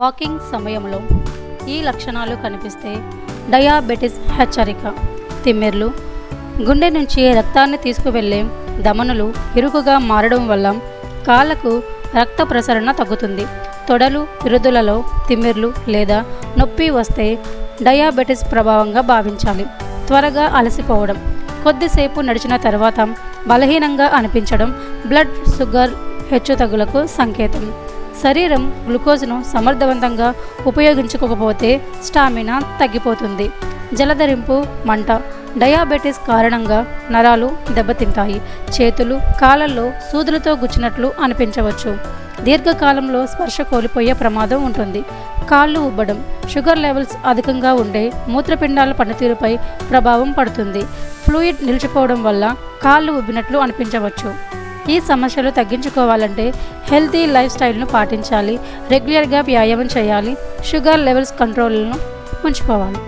Walking సమయంలో ఈ లక్షణాలు కనిపిస్తే డయాబెటిస్ హెచ్చరిక. తిమ్మెర్లు గుండె నుంచి రక్తాన్ని తీసుకువెళ్ళే ధమనులు ఇరుకుగా మారడం వల్ల కాళ్ళకు రక్త ప్రసరణ తగ్గుతుంది. తొడలు ఇరుదులలో తిమ్మిర్లు లేదా నొప్పి వస్తే డయాబెటిస్ ప్రభావంగా భావించాలి. త్వరగా అలసిపోవడం కొద్దిసేపు నడిచిన తర్వాత బలహీనంగా అనిపించడం బ్లడ్ షుగర్ హెచ్చుతగ్గులకు సంకేతం. శరీరం గ్లూకోజ్ను సమర్థవంతంగా ఉపయోగించుకోకపోతే స్టామినా తగ్గిపోతుంది. జలధరింపు మంట డయాబెటిస్ కారణంగా నరాలు దెబ్బతింటాయి. చేతులు కాళ్ళల్లో సూదులతో గుచ్చినట్లు అనిపించవచ్చు. దీర్ఘకాలంలో స్పర్శ కోల్పోయే ప్రమాదం ఉంటుంది. కాళ్ళు ఉబ్బడం షుగర్ లెవెల్స్ అధికంగా ఉండే మూత్రపిండాల పనితీరుపై ప్రభావం పడుతుంది. ఫ్లూయిడ్ నిలిచిపోవడం వల్ల కాళ్ళు ఉబ్బినట్లు అనిపించవచ్చు. ఈ సమస్యలు తగ్గించుకోవాలంటే హెల్తీ లైఫ్ స్టైల్ను పాటించాలి. రెగ్యులర్గా వ్యాయామం చేయాలి. షుగర్ లెవెల్స్ కంట్రోల్ను ఉంచుకోవాలి.